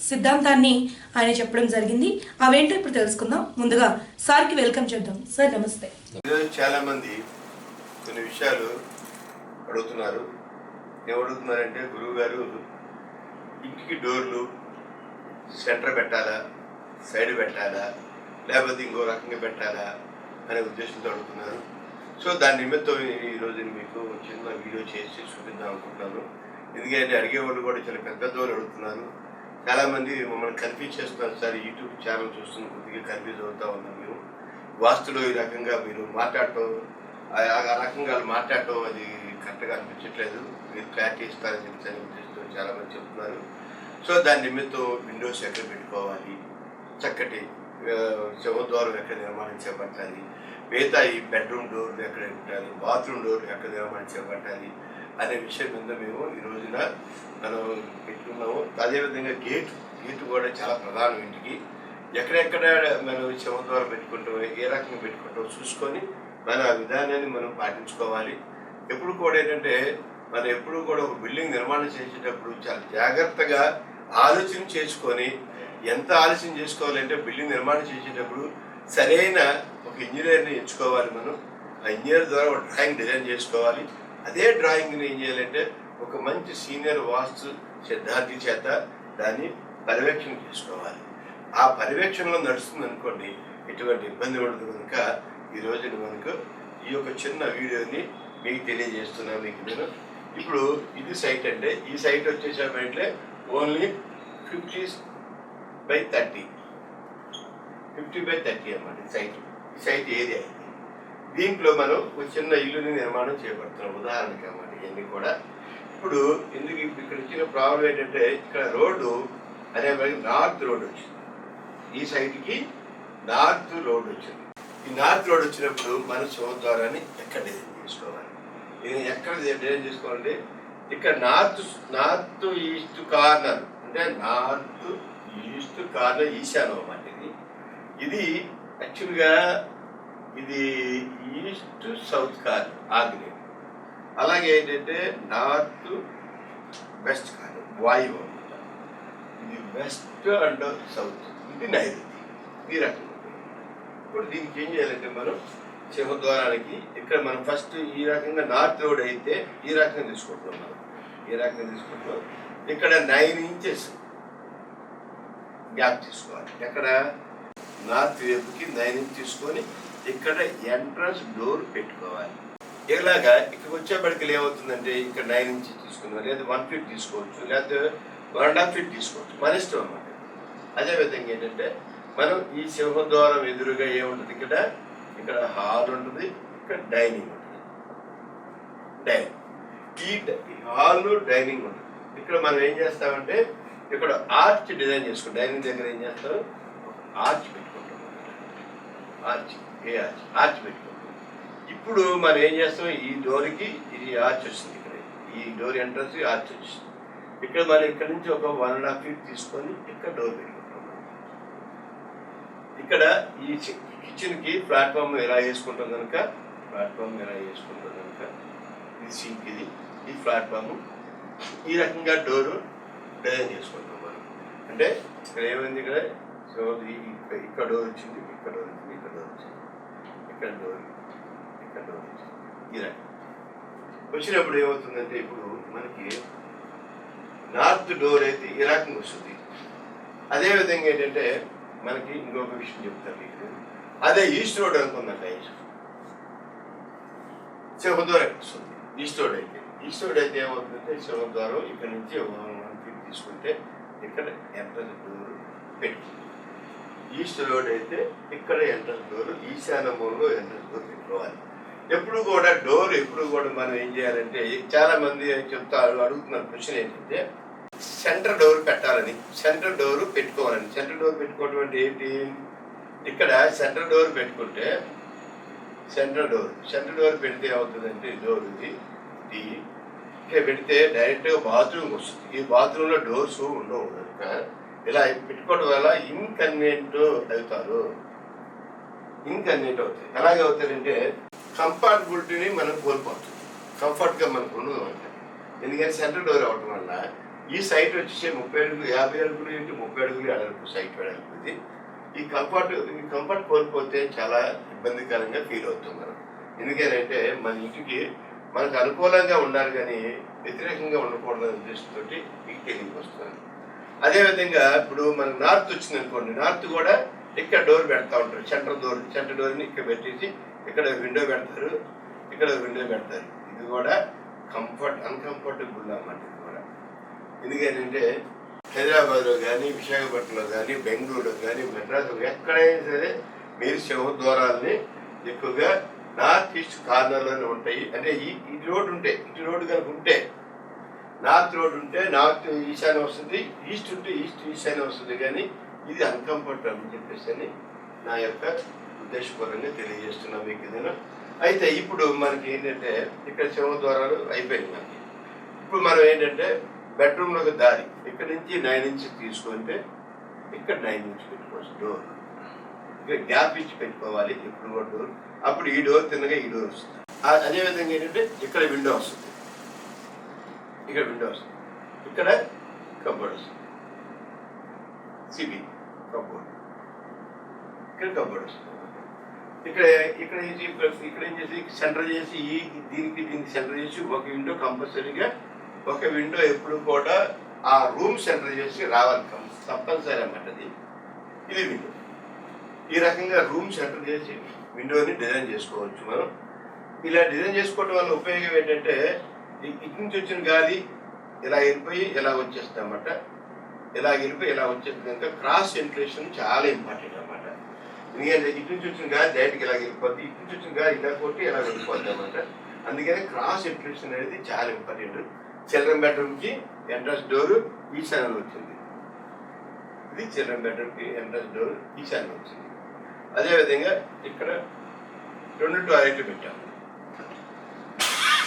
సిద్ధాంతాన్ని ఆయన చెప్పడం జరిగింది. అవేంటో ఇప్పుడు తెలుసుకుందాం. ముందుగా సార్కి వెల్కమ్ చేద్దాం. సార్ నమస్తే. ఈరోజు చాలా మంది కొన్ని విషయాలు అడుగుతున్నారు. ఏం అడుగుతున్నారంటే గురువు గారు ఇంటికి డోర్లు సెంటర్ పెట్టాలా సైడ్ పెట్టాలా లేకపోతే ఇంకో రకంగా పెట్టాలా అనే ఉద్దేశంతో అడుగుతున్నారు. సో దాని నిమిత్తం ఈరోజు మీకు చిన్న వీడియో చేసి చూపిద్దాం అనుకుంటున్నాను. ఎందుకంటే అడిగే వాళ్ళు కూడా చాలా పెద్ద దూరం అడుగుతున్నారు. చాలామంది మమ్మల్ని కన్ఫ్యూజ్ చేస్తున్నారు. సార్ యూట్యూబ్ ఛానల్ చూస్తున్న కొద్దిగా కన్ఫ్యూజ్ అవుతా ఉన్నాం మేము. వాస్తులో ఈ రకంగా మీరు మాట్లాడటం ఆ- రకంగా మాట్లాడటం అది కరెక్ట్గా అనిపించట్లేదు. మీరు క్లారిటీ ఇస్తారని చెప్పి అని ఉద్దేశంతో చాలా మంది చెప్తున్నారు. సో దాని నిమిత్తం విండోస్ ఎక్కడ పెట్టుకోవాలి? చక్కటి శవద్వారం ఎక్కడ నిర్మాణం చేపట్టాలి? మిగతా ఈ బెడ్రూమ్ డోర్లు ఎక్కడ పెట్టాలి? బాత్రూమ్ డోర్లు ఎక్కడ నిర్మాణం చేపట్టాలి? అనే విషయం మీద మేము ఈ రోజున మనం పెట్టుకున్నాము. అదేవిధంగా గేట్ గేట్ కూడా చాలా ప్రధానం ఇంటికి. ఎక్కడెక్కడ మనం శవద్వారం పెట్టుకుంటాం ఏ రకంగా పెట్టుకుంటాం చూసుకొని మన ఆ విధానాన్ని మనం పాటించుకోవాలి. ఎప్పుడు కూడా ఏంటంటే మనం ఎప్పుడు కూడా ఒక బిల్డింగ్ నిర్మాణం చేసేటప్పుడు చాలా జాగ్రత్తగా ఆలోచన చేసుకొని ఎంత ఆలోచన చేసుకోవాలంటే బిల్డింగ్ నిర్మాణం చేసేటప్పుడు సరైన ఒక ఇంజనీర్ని ఎంచుకోవాలి మనం. ఆ ఇంజనీర్ ద్వారా ఒక డ్రాయింగ్ డిజైన్ చేసుకోవాలి. అదే డ్రాయింగ్ని ఏం చేయాలంటే ఒక మంచి సీనియర్ వాస్తు సిద్ధార్థి చేత దాన్ని పర్యవేక్షణ చేసుకోవాలి. ఆ పర్యవేక్షణలో నడుస్తుంది అనుకోండి ఎటువంటి ఇబ్బంది ఉండదు కనుక ఈ రోజున మనకు ఈ యొక్క చిన్న వీడియోని మీకు తెలియజేస్తున్నాను మీకు నేను. ఇప్పుడు ఇది సైట్ అంటే ఈ site వచ్చేసామంటే only fifty by thirty. Fifty by thirty అన్నమాట ఈ సైట్. ఈ సైట్ ఏరియా ఇది దీంట్లో మనం ఒక చిన్న ఇల్లుని నిర్మాణం చేపడుతున్నాం. ఉదాహరణకి అన్నమాట ఇవన్నీ కూడా. ఇప్పుడు ఎందుకు ఇక్కడ ఇచ్చిన ప్రాబ్లం ఏంటంటే ఇక్కడ రోడ్డు అనే నార్త్ రోడ్ వచ్చింది. ఈ సైడ్కి నార్త్ రోడ్ వచ్చింది. ఈ నార్త్ రోడ్ వచ్చినప్పుడు మన శివద్వారాన్ని ఎక్కడ డిజైన్ చేసుకోవాలి? ఇది ఎక్కడ డిజైన్ చేసుకోవాలంటే ఇక్కడ నార్త్ నార్త్ ఈస్ట్ కార్నర్ అంటే నార్త్ ఈస్ట్ కార్నర్ ఈశాన్యం అన్నమాట ఇది. ఇది యాక్చువల్గా ఇది ఈస్ట్ సౌత్ కాదు ఆగ్నేయం. అలాగే ఏంటంటే నార్త్ వెస్ట్ కాదు వాయువు ఇది వెస్ట్ అండ్ సౌత్ ఇది నైరుతి. ఈ రకం ఇప్పుడు దీనికి ఏం చేయాలంటే మనం సింహద్వారానికి ఇక్కడ మనం ఫస్ట్ ఈ రకంగా నార్త్ రోడ్ అయితే ఈ రకంగా తీసుకుంటున్నాం మనం. ఈ రకంగా తీసుకుంటున్నాం. ఇక్కడ నైన్ ఇంచెస్ గ్యాప్ తీసుకోవాలి. ఎక్కడ? నార్త్ వైపుకి నైన్ ఇంచ్ తీసుకొని ఇక్కడ ఎంట్రన్స్ డోర్ పెట్టుకోవాలి. ఇలాగా ఇక్కడ వచ్చేప్పటికి ఏమవుతుందంటే ఇక్కడ నైన్ ఇంచ్ తీసుకున్నాం లేదా వన్ ఫీట్ తీసుకోవచ్చు లేకపోతే వన్ అండ్ హాఫ్ ఫీట్ తీసుకోవచ్చు. మన ఇష్టం అన్నమాట. అదేవిధంగా ఏంటంటే మనం ఈ సింహద్వారం ఎదురుగా ఏముంటుంది? ఇక్కడ ఇక్కడ హాల్ ఉంటుంది ఇక్కడ డైనింగ్ ఉంటుంది. డైనింగ్ ఈ ఈ హాల్ డైనింగ్ ఉంటుంది. ఇక్కడ మనం ఏం చేస్తామంటే ఇక్కడ ఆర్చ్ డిజైన్ చేసుకుంటాం. డైనింగ్ దగ్గర ఏం చేస్తాం? ఆర్చ్ పెట్టుకుంటాం ఆర్చ్ ఆర్చ్ ఆర్చ్ పెట్టుకుంటాం ఇప్పుడు మనం ఏం చేస్తాం? ఈ డోర్కి ఇది ఆర్చ్ వచ్చింది ఇక్కడ. ఈ డోర్ ఎంట్రన్స్ ఆర్చ్ వచ్చింది ఇక్కడ మనం ఇక్కడ నుంచి ఒక వన్ అండ్ హాఫ్ ఫీట్ తీసుకొని ఇక్కడ డోర్ పెట్టుకుంటాం. ఇక్కడ ఈ కిచెన్కి ప్లాట్ఫామ్ ఎలా వేసుకుంటాం కనుక? ప్లాట్ఫామ్ ఎలా వేసుకుంటాం కనుక? ఇది సింక్ ఇది. ఈ ప్లాట్ఫామ్ ఈ రకంగా డోర్ డిజైన్ చేసుకుంటాం మనం. అంటే ఇక్కడ ఏమైంది ఇక్కడ? సో ఇక్కడ వచ్చింది ఇక్కడ డోర్ వచ్చింది ఇక్కడ డోర్ వచ్చింది. ఇక్కడ డోర్ ఇక్కడ డోర్ వచ్చినప్పుడు ఏమవుతుందంటే ఇప్పుడు మనకి నార్త్ డోర్ అయితే ఇరాక్ వస్తుంది. అదేవిధంగా ఏంటంటే మనకి ఇంకొక విషయం చెప్తారు మీకు. అదే ఈస్ట్ రోడ్ అనుకుందంట శివద్వారం వస్తుంది. ఈస్ట్ రోడ్ అయితే. ఈస్ట్ రోడ్ అయితే ఏమవుతుందంటే శివద్వారం ఇక్కడ నుంచి వన్ తీసుకుంటే ఇక్కడ ఎంత డోర్ పెట్టుకుంది ఈస్ట్ రోడ్ అయితే ఇక్కడ ఎంట్రన్స్ డోర్ ఈశాన్య మూలలో ఎంట్రన్స్ డోర్ పెట్టుకోవాలి ఎప్పుడు కూడా డోర్ ఎప్పుడు కూడా మనం ఏం చేయాలంటే చాలా మంది చెప్తారు అడుగుతున్నారు క్వశ్చన్ ఏంటంటే సెంటర్ డోర్ పెట్టాలని సెంటర్ డోర్ పెట్టుకోవాలని. సెంటర్ డోర్ పెట్టుకోవడం అంటే ఏంటి? ఇక్కడ సెంటర్ డోర్ పెట్టుకుంటే సెంట్రల్ డోర్ సెంట్రల్ డోర్ పెడితే ఏమవుతుందంటే డోర్ ఇది టీ ఇక్కడ పెడితే డైరెక్ట్గా బాత్రూమ్ వస్తుంది. ఈ బాత్రూంలో డోర్స్ ఉండవు కనుక ఇలా పెట్టుకోవడం వల్ల ఇన్కన్వీనియంట్ అవుతారు. ఇన్కన్వీనియంట్ అవుతాయి. ఎలాగే అవుతారంటే కంఫర్టబిలిటీని మనం కోల్పోతుంది కంఫర్ట్గా మనకు ఉండదు అంటే ఎందుకంటే సెంటర్ డోర్ అవడం వల్ల ఈ సైట్ వచ్చేసి ముప్పై అడుగులు యాభై అడుగులు ఇంటి ముప్పై అడుగులు అడుగు సైట్ వెడల్పు ఈ కంఫర్ట్ ఈ కంఫర్ట్ కోల్పోతే చాలా ఇబ్బందికరంగా ఫీల్ అవుతుంది మనం. ఎందుకంటే మన ఇంటికి మనకు అనుకూలంగా ఉండాలి కానీ వ్యతిరేకంగా ఉండకూడదు ఉద్దేశంతో ఈ టెలింగ్ అదేవిధంగా ఇప్పుడు మనకు నార్త్ వచ్చింది అనుకోండి నార్త్ కూడా ఇక్కడ డోర్ పెడతా ఉంటారు. సెంటర్ డోర్ సెంటర్ డోర్ని ఇక్కడ పెట్టేసి ఇక్కడ విండో పెడతారు. ఇక్కడ విండో పెడతారు. ఇది కూడా కంఫర్ట్ అన్కంఫర్టబుల్ అన్నమాట ఇది కూడా. ఎందుకంటే హైదరాబాద్లో కానీ విశాఖపట్నంలో కానీ బెంగళూరులో కానీ మెడ్రాస్లో ఎక్కడైనా సరే మీరు సింహద్వారాలని ఎక్కువగా నార్త్ ఈస్ట్ కార్నర్లోనే ఉంటాయి. అంటే ఈ ఇటు రోడ్డు ఉంటే ఇటు రోడ్డు కనుక ఉంటే నార్త్ రోడ్ ఉంటే నార్త్ ఈశాన్య వస్తుంది ఈస్ట్ ఉంటే ఈస్ట్ ఈశాన్య వస్తుంది. కానీ ఇది అన్కంఫర్టబుల్ అని చెప్పేసి అని నా యొక్క ఉద్దేశపూర్వకంగా తెలియజేస్తున్నా మీకు ఏదైనా. అయితే ఇప్పుడు మనకి ఏంటంటే ఇక్కడ సింహద్వారాలు అయిపోయింది మనకి. ఇప్పుడు మనం ఏంటంటే బెడ్రూమ్లోకి దారి ఇక్కడ నుంచి నైన్ ఇంచ్ తీసుకుంటే ఇక్కడ నైన్ ఇంచ్ పెట్టుకోవచ్చు డోర్ ఇక్కడ గ్యాప్ ఇచ్చి పెట్టుకోవాలి ఇప్పుడు డోర్ అప్పుడు ఈ డోర్ తిన్నగా ఈ డోర్ వస్తుంది. అదేవిధంగా ఏంటంటే ఇక్కడ విండో వస్తుంది. ఇక్కడ విండో ఇక్కడ కబోర్డ్స్. సిబి కబోర్డ్. ఇక్కడ కబోర్డ్స్. ఇక్కడ ఇక్కడ ఇక్కడ ఏం చేసి సెంటర్ చేసి ఈ దీనికి దీనికి సెంటర్ చేసి ఒక విండో కంపల్సరీగా ఒక విండో ఎప్పుడు కూడా ఆ రూమ్ సెంటర్ చేసి రావాలి తప్పనిసరి అన్నమాట అది. ఇది విండో. ఈ రకంగా రూమ్ సెంటర్ చేసి విండోని డిజైన్ చేసుకోవచ్చు మనం. ఇలా డిజైన్ చేసుకోవడం వల్ల ఉపయోగం ఏంటంటే ఇటు నుంచి వచ్చిన గాలి ఇలా వెళ్ళిపోయి ఇలా వచ్చేస్తుంది అనమాట ఇలా వెళ్ళిపోయి ఇలా వచ్చేస్తుంది కనుక క్రాస్ వెంటిలేషన్ చాలా ఇంపార్టెంట్ అనమాట ఎందుకంటే ఇటు నుంచి వచ్చిన గాలి డైరెక్ట్గా ఇలా వెళ్ళిపోద్ది ఇటు నుంచి వచ్చిన గాలి ఇలా కొట్టి ఇలా వెళ్ళిపోద్ది అనమాట అందుకని క్రాస్ వెంటిలేషన్ అనేది చాలా ఇంపార్టెంట్ చిల్డ్రన్ బెడ్రూమ్కి ఎంట్రన్స్ డోర్ ఈశాన్యం వచ్చింది. ఇది చిల్డ్రన్ బెడ్రూమ్కి ఎంట్రన్స్ డోర్ ఈశాన్యం వచ్చింది. అదేవిధంగా ఇక్కడ రెండు టాయిలెట్లు పెట్టాము.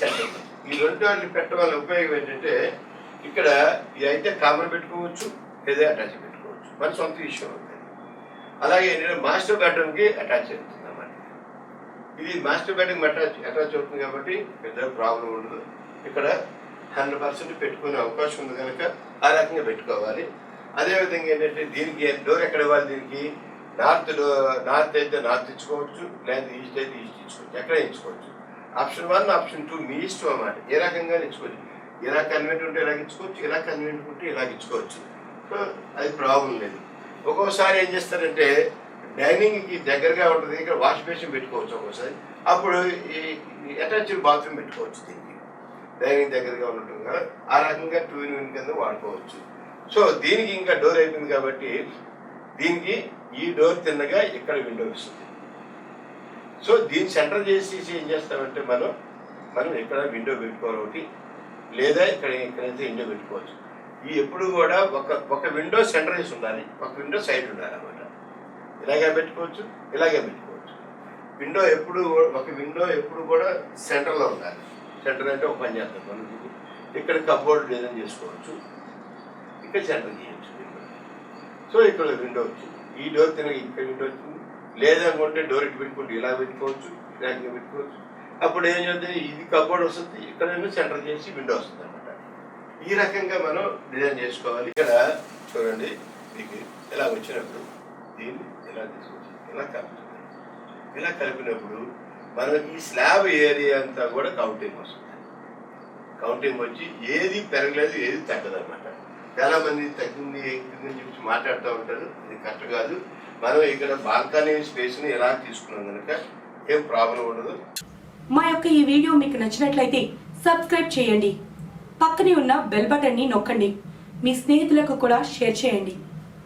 సెంటర్ ఈ రెండు టాయిలెట్లు పెట్టడం వల్ల ఉపయోగం ఏంటంటే ఇక్కడ ఇది అయితే కామన్ పెట్టుకోవచ్చు లేదా అటాచ్ పెట్టుకోవచ్చు. మన సొంత విషయం అవుతుంది అలాగే నేను మాస్టర్ బెడ్రూమ్కి అటాచ్ అవుతుంది అన్నమాట ఇది మాస్టర్ బెడ్రూమ్ అటాచ్ అటాచ్ అవుతుంది కాబట్టి పెద్ద ప్రాబ్లం ఉండదు. ఇక్కడ హండ్రెడ్ పర్సెంట్ పెట్టుకునే అవకాశం ఉంది కనుక ఆ రకంగా పెట్టుకోవాలి. అదేవిధంగా ఏంటంటే దీనికి డోర్ ఎక్కడ ఇవ్వాలి దీనికి? నార్త్ నార్త్ అయితే నార్త్ ఇచ్చుకోవచ్చు లేదా ఈస్ట్ అయితే ఈస్ట్ ఇచ్చుకోవచ్చు. ఎక్కడ ఇచ్చుకోవచ్చు? ఆప్షన్ వన్ ఆప్షన్ టూ మీ ఇష్టం అన్నమాట. ఏ రకంగా ఇచ్చుకోవచ్చు? ఇలా కన్వెంట్ ఉంటే ఇలా ఇచ్చుకోవచ్చు? ఇలా కన్వెంట్ ఉంటే ఇలా ఇచ్చుకోవచ్చు? సో అది ప్రాబ్లం లేదు. ఒక్కోసారి ఏం చేస్తారంటే డైనింగ్కి దగ్గరగా ఉంటుంది ఇక్కడ వాష్ బేసిన్ పెట్టుకోవచ్చు ఒక్కోసారి. అప్పుడు ఈ అటాచ్డ్ బాత్రూమ్ పెట్టుకోవచ్చు దీనికి. డైనింగ్ దగ్గరగా ఉండటం కదా ఆ రకంగా టూ ఇన్ వన్ కింద వాడుకోవచ్చు. సో దీనికి ఇంకా డోర్ అయిపోయింది కాబట్టి దీనికి ఈ డోర్ తిన్నగా ఇక్కడ విండో వస్తుంది. సో దీన్ని సెంటర్ చేసేసి ఏం చేస్తామంటే మనం మనం ఇక్కడ విండో పెట్టుకోవాలి ఒకటి లేదా ఇక్కడ ఎక్కడైతే విండో పెట్టుకోవచ్చు. ఈ ఎప్పుడు కూడా ఒక ఒక విండో సెంటర్ చేసి ఉండాలి. ఒక విండో సైడ్ ఉండాలి అన్నమాట. ఇలాగే పెట్టుకోవచ్చు ఇలాగే పెట్టుకోవచ్చు. విండో ఎప్పుడు కూడా- ఒక విండో ఎప్పుడు కూడా సెంటర్లో ఉండాలి. సెంటర్ అంటే ఒక పని చేస్తాం మనం ఇక్కడ కబోర్డ్ డిజైన్ చేసుకోవచ్చు. ఇక్కడ సెంటర్ చేయొచ్చు సో ఇక్కడ విండో వచ్చింది. ఈ డోర్ తినగా ఇక్కడ విండో వచ్చింది. లేదనుకుంటే డోర్ ఇటు పెట్టుకుంటే ఇలా పెట్టుకోవచ్చు ఇలాగే పెట్టుకోవచ్చు. అప్పుడు ఏం చేద్దాం? ఇది కబోర్డ్ వస్తుంది ఇక్కడ సెంటర్ చేసి విండో వస్తుంది అనమాట ఈ రకంగా మనం డిజైన్ చేసుకోవాలి. ఇక్కడ చూడండి మీకు ఇలా వచ్చినప్పుడు దీన్ని ఇలా తీసుకొచ్చి ఇలా కలుపుతుంది ఇలా కలిపినప్పుడు మనకి ఈ స్లాబ్ ఏరియా అంతా కూడా కౌంటింగ్ వస్తుంది. కౌంటింగ్ వచ్చి ఏది పెరగలేదు ఏది తగ్గదన్నమాట. చాలా మంది తగ్గింది ఎక్కింది అని చెప్పి మాట్లాడుతూ ఉంటారు. ఇది కరెక్ట్ కాదు. మనం ఇక్కడ బాల్కనీ స్పేస్ని ఎలా తీసుకున్నాం కనుక ఏం ప్రాబ్లం ఉండదు. మా యొక్క ఈ వీడియో మీకు నచ్చినట్లయితే సబ్స్క్రైబ్ చేయండి. పక్కనే ఉన్న బెల్ బటన్ని నొక్కండి. మీ స్నేహితులకు కూడా షేర్ చేయండి.